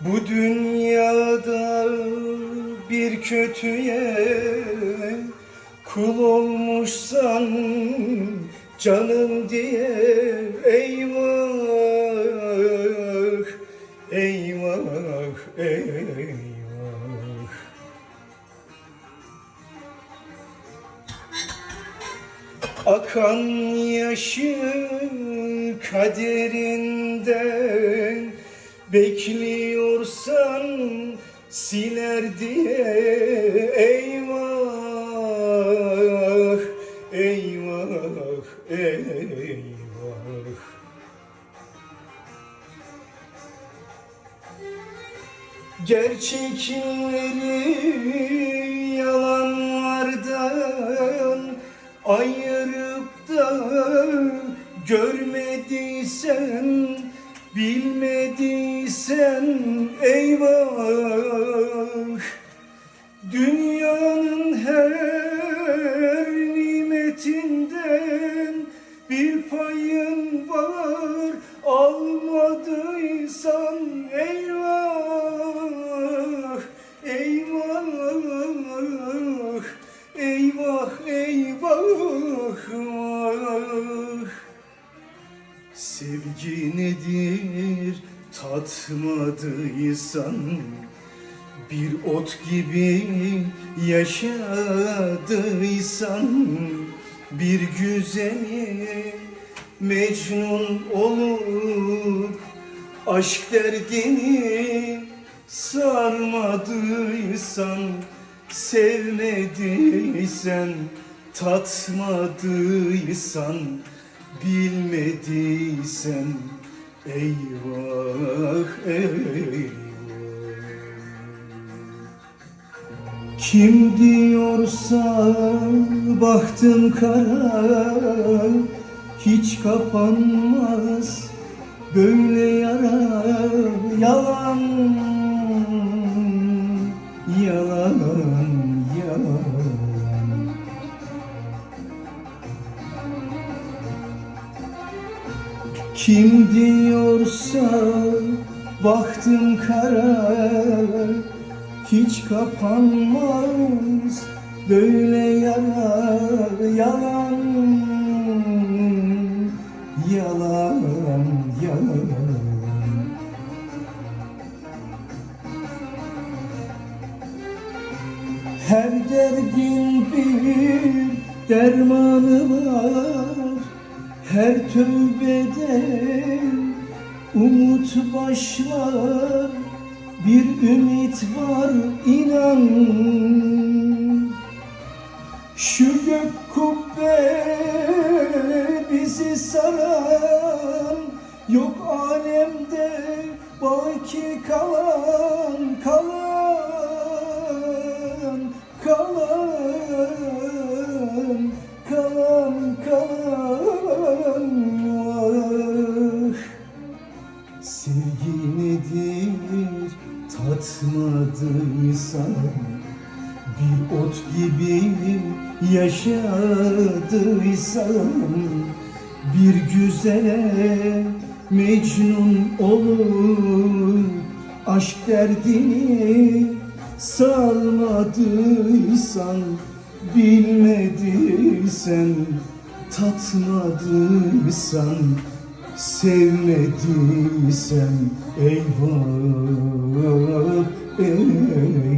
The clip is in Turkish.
Bu dünyada bir kötüye kul olmuşsan canım diye eyvah eyvah eyvah. Akan yaşı kaderinden Bekliyorsan siler diye Eyvah, eyvah, eyvah. Gerçekleri yalanlardan ayırıp da görmediysen, bilmediysen eyvah. Dünyanın her nimetinden bir payın var. Almadıysan eyvah eyvah. Eyvah eyvah. Sevgi nedir tatmadıysan bir ot gibi yaşadıysan bir güzeli mecnun olup aşk derdini sarmadıysan sevmediysen tatmadıysan bilmediysen eyvah eyvah. Kim diyorsa bahtım kara hiç kapanmaz böyle yara yalan Kim diyorsa bahtım kara hiç kapanmaz böyle yara yalan yalan yalan. Her derdin bir dermanı var her tövbede umut başlar bir ümit var inan. Şu gök kubbe bizi saran Yok alemde baki kalan kalan tatmadıysan Bir ot gibi yaşadıysan Bir güzele mecnun olup Aşk derdini sarmadıysan Bilmediysen, tatmadıysan Sevmediysen eyvah eyvah